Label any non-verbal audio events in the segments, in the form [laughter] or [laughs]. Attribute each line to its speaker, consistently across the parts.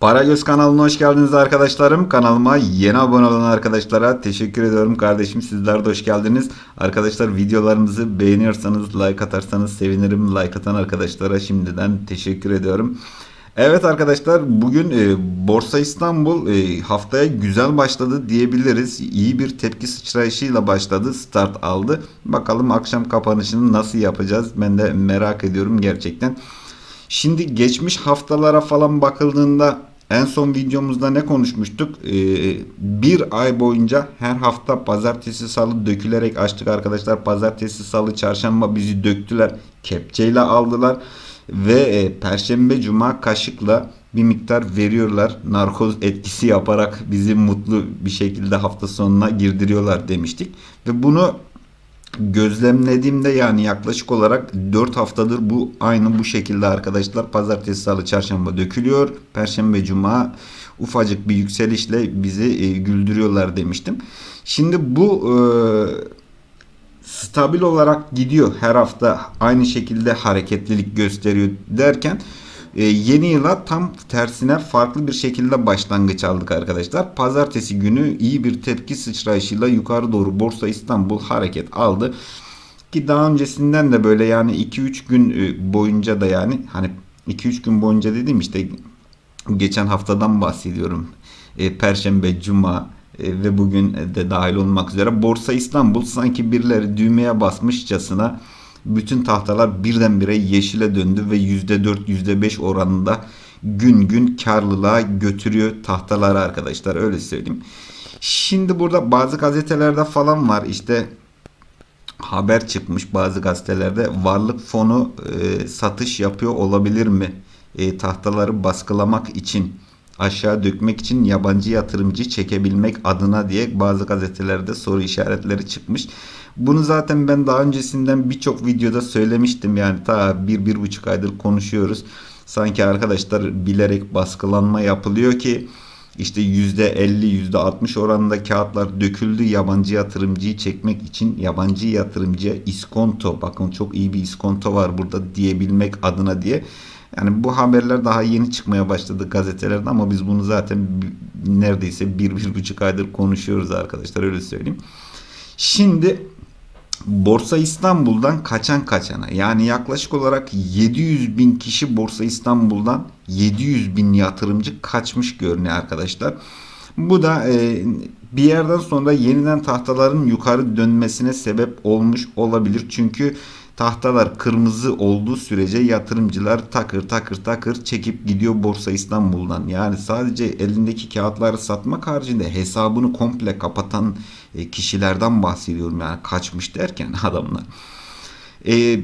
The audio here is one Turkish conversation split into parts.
Speaker 1: Paragöz kanalına hoş geldiniz arkadaşlarım. Kanalıma yeni abone olan arkadaşlara teşekkür ediyorum kardeşim. Sizler de hoş geldiniz. Arkadaşlar videolarımızı beğeniyorsanız like atarsanız sevinirim. Like atan arkadaşlara şimdiden teşekkür ediyorum. Evet arkadaşlar bugün e, Borsa İstanbul e, haftaya güzel başladı diyebiliriz. İyi bir tepki sıçrayışıyla başladı. Start aldı. Bakalım akşam kapanışını nasıl yapacağız? Ben de merak ediyorum gerçekten. Şimdi geçmiş haftalara falan bakıldığında en son videomuzda ne konuşmuştuk? Ee, bir ay boyunca her hafta pazartesi salı dökülerek açtık arkadaşlar. Pazartesi salı çarşamba bizi döktüler. Kepçeyle aldılar. Ve e, perşembe cuma kaşıkla bir miktar veriyorlar. Narkoz etkisi yaparak bizi mutlu bir şekilde hafta sonuna girdiriyorlar demiştik. Ve bunu gözlemlediğimde yani yaklaşık olarak 4 haftadır bu aynı bu şekilde arkadaşlar. Pazartesi, salı, çarşamba dökülüyor. Perşembe, cuma ufacık bir yükselişle bizi e, güldürüyorlar demiştim. Şimdi bu e, stabil olarak gidiyor. Her hafta aynı şekilde hareketlilik gösteriyor derken e, yeni yıla tam tersine farklı bir şekilde başlangıç aldık arkadaşlar. Pazartesi günü iyi bir tepki sıçrayışıyla yukarı doğru Borsa İstanbul hareket aldı. Ki daha öncesinden de böyle yani 2-3 gün e, boyunca da yani hani 2-3 gün boyunca dediğim işte geçen haftadan bahsediyorum. E, Perşembe, Cuma e, ve bugün de dahil olmak üzere Borsa İstanbul sanki birileri düğmeye basmışçasına bütün tahtalar birdenbire yeşile döndü ve %4 %5 oranında gün gün karlılığa götürüyor tahtaları arkadaşlar öyle söyleyeyim. Şimdi burada bazı gazetelerde falan var işte haber çıkmış bazı gazetelerde varlık fonu e, satış yapıyor olabilir mi? E, tahtaları baskılamak için aşağı dökmek için yabancı yatırımcı çekebilmek adına diye bazı gazetelerde soru işaretleri çıkmış. Bunu zaten ben daha öncesinden birçok videoda söylemiştim yani ta bir, bir buçuk aydır konuşuyoruz. Sanki arkadaşlar bilerek baskılanma yapılıyor ki işte %50 %60 oranında kağıtlar döküldü yabancı yatırımcıyı çekmek için yabancı yatırımcıya iskonto bakın çok iyi bir iskonto var burada diyebilmek adına diye yani bu haberler daha yeni çıkmaya başladı gazetelerde ama biz bunu zaten neredeyse bir, bir buçuk aydır konuşuyoruz arkadaşlar öyle söyleyeyim. Şimdi Borsa İstanbul'dan kaçan kaçana yani yaklaşık olarak 700 bin kişi Borsa İstanbul'dan 700 bin yatırımcı kaçmış görünüyor arkadaşlar. Bu da e, bir yerden sonra yeniden tahtaların yukarı dönmesine sebep olmuş olabilir. Çünkü tahtalar kırmızı olduğu sürece yatırımcılar takır takır takır çekip gidiyor Borsa İstanbul'dan. Yani sadece elindeki kağıtları satmak haricinde hesabını komple kapatan e, kişilerden bahsediyorum. Yani kaçmış derken [laughs] adamlar. E,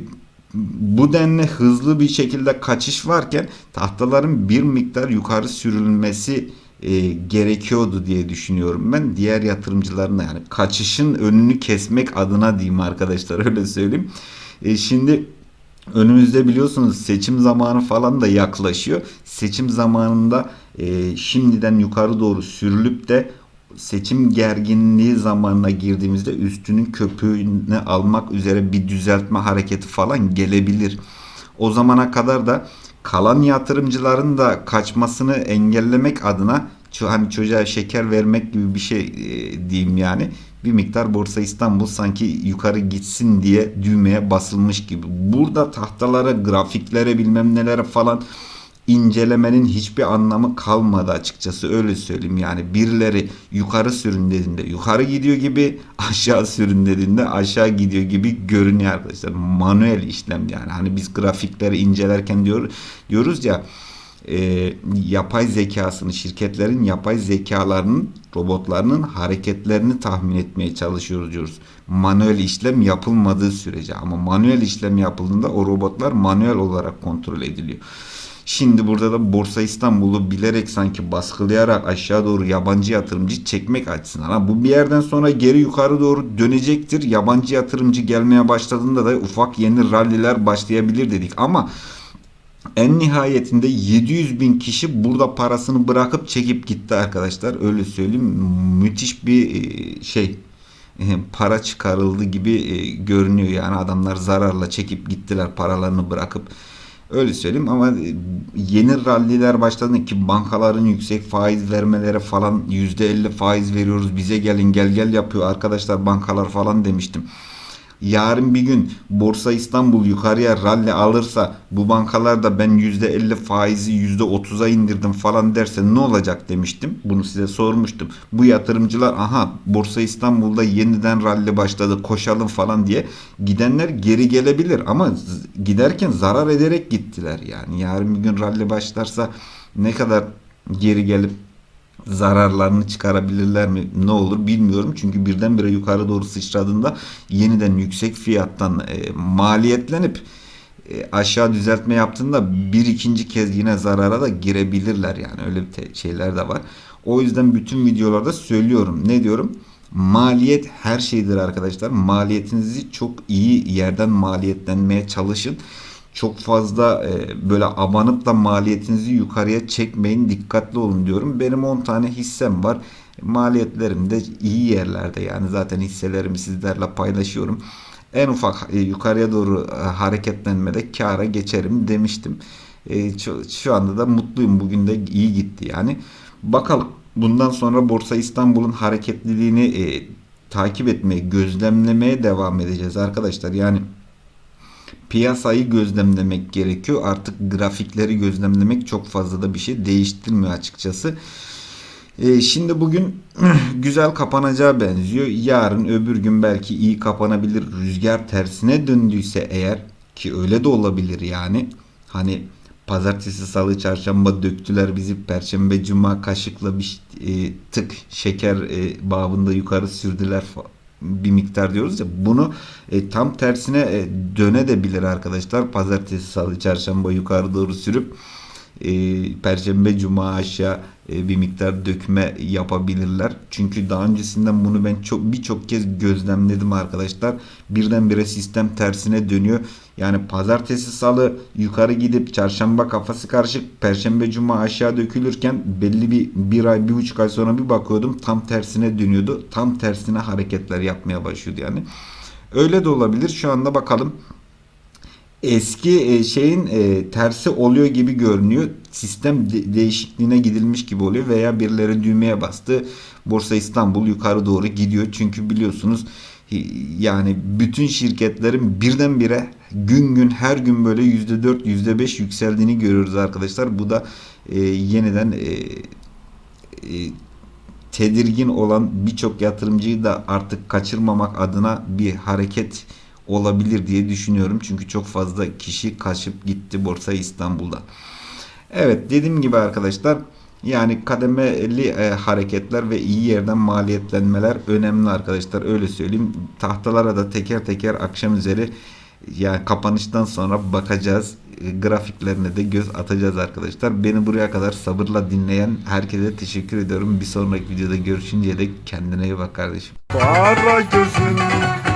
Speaker 1: bu denli hızlı bir şekilde kaçış varken tahtaların bir miktar yukarı sürülmesi e, gerekiyordu diye düşünüyorum ben. Diğer yatırımcıların yani kaçışın önünü kesmek adına diyeyim arkadaşlar [laughs] öyle söyleyeyim. E, şimdi önümüzde biliyorsunuz seçim zamanı falan da yaklaşıyor. Seçim zamanında e, şimdiden yukarı doğru sürülüp de seçim gerginliği zamanına girdiğimizde üstünün köpüğünü almak üzere bir düzeltme hareketi falan gelebilir. O zamana kadar da kalan yatırımcıların da kaçmasını engellemek adına hani çocuğa şeker vermek gibi bir şey e, diyeyim yani bir miktar Borsa İstanbul sanki yukarı gitsin diye düğmeye basılmış gibi. Burada tahtalara, grafiklere bilmem nelere falan incelemenin hiçbir anlamı kalmadı açıkçası öyle söyleyeyim. Yani birileri yukarı sürün dediğinde yukarı gidiyor gibi [laughs] aşağı sürün dediğinde aşağı gidiyor gibi görünüyor arkadaşlar. Manuel işlem yani. Hani biz grafikleri incelerken diyor, diyoruz ya e, yapay zekasını, şirketlerin yapay zekalarının, robotlarının hareketlerini tahmin etmeye çalışıyoruz diyoruz. Manuel işlem yapılmadığı sürece ama manuel işlem yapıldığında o robotlar manuel olarak kontrol ediliyor. Şimdi burada da Borsa İstanbul'u bilerek sanki baskılayarak aşağı doğru yabancı yatırımcı çekmek açısından. Ha, bu bir yerden sonra geri yukarı doğru dönecektir. Yabancı yatırımcı gelmeye başladığında da ufak yeni ralliler başlayabilir dedik. Ama en nihayetinde 700 bin kişi burada parasını bırakıp çekip gitti arkadaşlar. Öyle söyleyeyim. Müthiş bir e, şey para çıkarıldı gibi e, görünüyor. Yani adamlar zararla çekip gittiler paralarını bırakıp. Öyle söyleyeyim ama e, yeni ralliler başladı ki bankaların yüksek faiz vermeleri falan %50 faiz veriyoruz bize gelin gel gel yapıyor arkadaşlar bankalar falan demiştim. Yarın bir gün Borsa İstanbul yukarıya rally alırsa bu bankalarda ben %50 faizi %30'a indirdim falan derse ne olacak demiştim. Bunu size sormuştum. Bu yatırımcılar aha Borsa İstanbul'da yeniden rally başladı koşalım falan diye gidenler geri gelebilir ama giderken zarar ederek gittiler yani. Yarın bir gün rally başlarsa ne kadar geri gelip zararlarını çıkarabilirler mi ne olur bilmiyorum. Çünkü birdenbire yukarı doğru sıçradığında yeniden yüksek fiyattan e, maliyetlenip e, aşağı düzeltme yaptığında bir ikinci kez yine zarara da girebilirler yani öyle bir şeyler de var. O yüzden bütün videolarda söylüyorum. Ne diyorum? Maliyet her şeydir arkadaşlar. Maliyetinizi çok iyi yerden maliyetlenmeye çalışın çok fazla e, böyle abanıp da maliyetinizi yukarıya çekmeyin dikkatli olun diyorum. Benim 10 tane hissem var. Maliyetlerim de iyi yerlerde yani zaten hisselerimi sizlerle paylaşıyorum. En ufak e, yukarıya doğru e, hareketlenmede kâra geçerim demiştim. E, şu, şu anda da mutluyum. Bugün de iyi gitti yani. Bakalım bundan sonra Borsa İstanbul'un hareketliliğini e, takip etmeye, gözlemlemeye devam edeceğiz arkadaşlar. Yani piyasayı gözlemlemek gerekiyor. Artık grafikleri gözlemlemek çok fazla da bir şey değiştirmiyor açıkçası. Ee, şimdi bugün [clears throat] güzel kapanacağı benziyor. Yarın öbür gün belki iyi kapanabilir. Rüzgar tersine döndüyse eğer ki öyle de olabilir yani. Hani pazartesi, salı, çarşamba döktüler bizi. Perşembe, cuma kaşıkla bir e, tık şeker e, babında yukarı sürdüler bir miktar diyoruz ya bunu e, tam tersine e, dönebilir arkadaşlar. Pazartesi, salı, çarşamba yukarı doğru sürüp Perşembe, Cuma aşağı e, bir miktar dökme yapabilirler. Çünkü daha öncesinden bunu ben çok birçok kez gözlemledim arkadaşlar. Birdenbire sistem tersine dönüyor. Yani pazartesi, salı yukarı gidip çarşamba kafası karışık, perşembe, cuma aşağı dökülürken belli bir bir ay, bir buçuk ay sonra bir bakıyordum tam tersine dönüyordu. Tam tersine hareketler yapmaya başlıyordu yani. Öyle de olabilir. Şu anda bakalım eski e, şeyin e, tersi oluyor gibi görünüyor. Sistem de- değişikliğine gidilmiş gibi oluyor veya birileri düğmeye bastı. Borsa İstanbul yukarı doğru gidiyor. Çünkü biliyorsunuz yani bütün şirketlerin birdenbire gün gün her gün böyle %4 %5 yükseldiğini görüyoruz arkadaşlar. Bu da e, yeniden e, e, tedirgin olan birçok yatırımcıyı da artık kaçırmamak adına bir hareket olabilir diye düşünüyorum. Çünkü çok fazla kişi kaçıp gitti Borsa İstanbul'da. Evet dediğim gibi arkadaşlar yani kademeli e, hareketler ve iyi yerden maliyetlenmeler önemli arkadaşlar öyle söyleyeyim. Tahtalara da teker teker akşam üzeri yani kapanıştan sonra bakacağız. E, Grafiklerine de göz atacağız arkadaşlar. Beni buraya kadar sabırla dinleyen herkese teşekkür ediyorum. Bir sonraki videoda görüşünceye dek kendine iyi bak kardeşim.
Speaker 2: Para gözün